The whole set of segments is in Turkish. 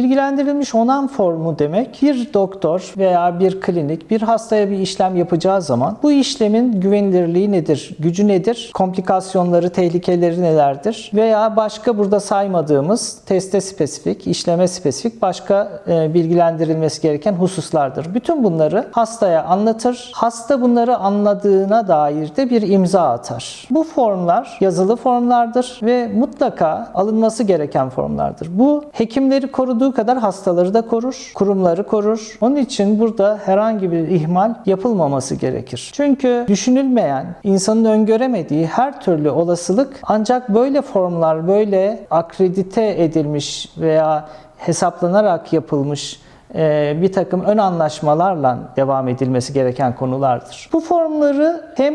Bilgilendirilmiş onan formu demek bir doktor veya bir klinik bir hastaya bir işlem yapacağı zaman bu işlemin güvenilirliği nedir, gücü nedir, komplikasyonları, tehlikeleri nelerdir veya başka burada saymadığımız teste spesifik, işleme spesifik başka e, bilgilendirilmesi gereken hususlardır. Bütün bunları hastaya anlatır. Hasta bunları anladığına dair de bir imza atar. Bu formlar yazılı formlardır ve mutlaka alınması gereken formlardır. Bu hekimleri koruduğu kadar hastaları da korur, kurumları korur. Onun için burada herhangi bir ihmal yapılmaması gerekir. Çünkü düşünülmeyen, insanın öngöremediği her türlü olasılık ancak böyle formlar, böyle akredite edilmiş veya hesaplanarak yapılmış e, bir takım ön anlaşmalarla devam edilmesi gereken konulardır. Bu formları hem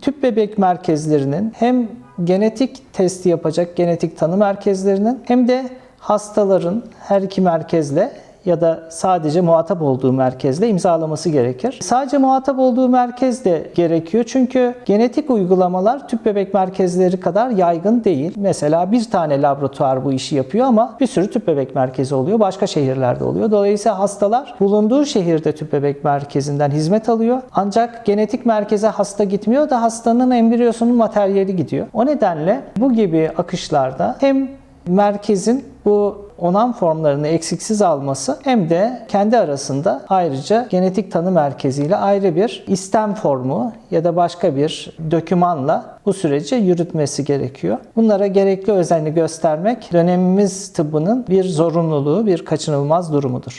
tüp bebek merkezlerinin hem genetik testi yapacak genetik tanı merkezlerinin hem de hastaların her iki merkezle ya da sadece muhatap olduğu merkezle imzalaması gerekir. Sadece muhatap olduğu merkez de gerekiyor çünkü genetik uygulamalar tüp bebek merkezleri kadar yaygın değil. Mesela bir tane laboratuvar bu işi yapıyor ama bir sürü tüp bebek merkezi oluyor. Başka şehirlerde oluyor. Dolayısıyla hastalar bulunduğu şehirde tüp bebek merkezinden hizmet alıyor. Ancak genetik merkeze hasta gitmiyor da hastanın embriyosunun materyali gidiyor. O nedenle bu gibi akışlarda hem merkezin bu onan formlarını eksiksiz alması hem de kendi arasında ayrıca genetik tanı merkeziyle ayrı bir istem formu ya da başka bir dökümanla bu süreci yürütmesi gerekiyor. Bunlara gerekli özenli göstermek dönemimiz tıbbının bir zorunluluğu, bir kaçınılmaz durumudur.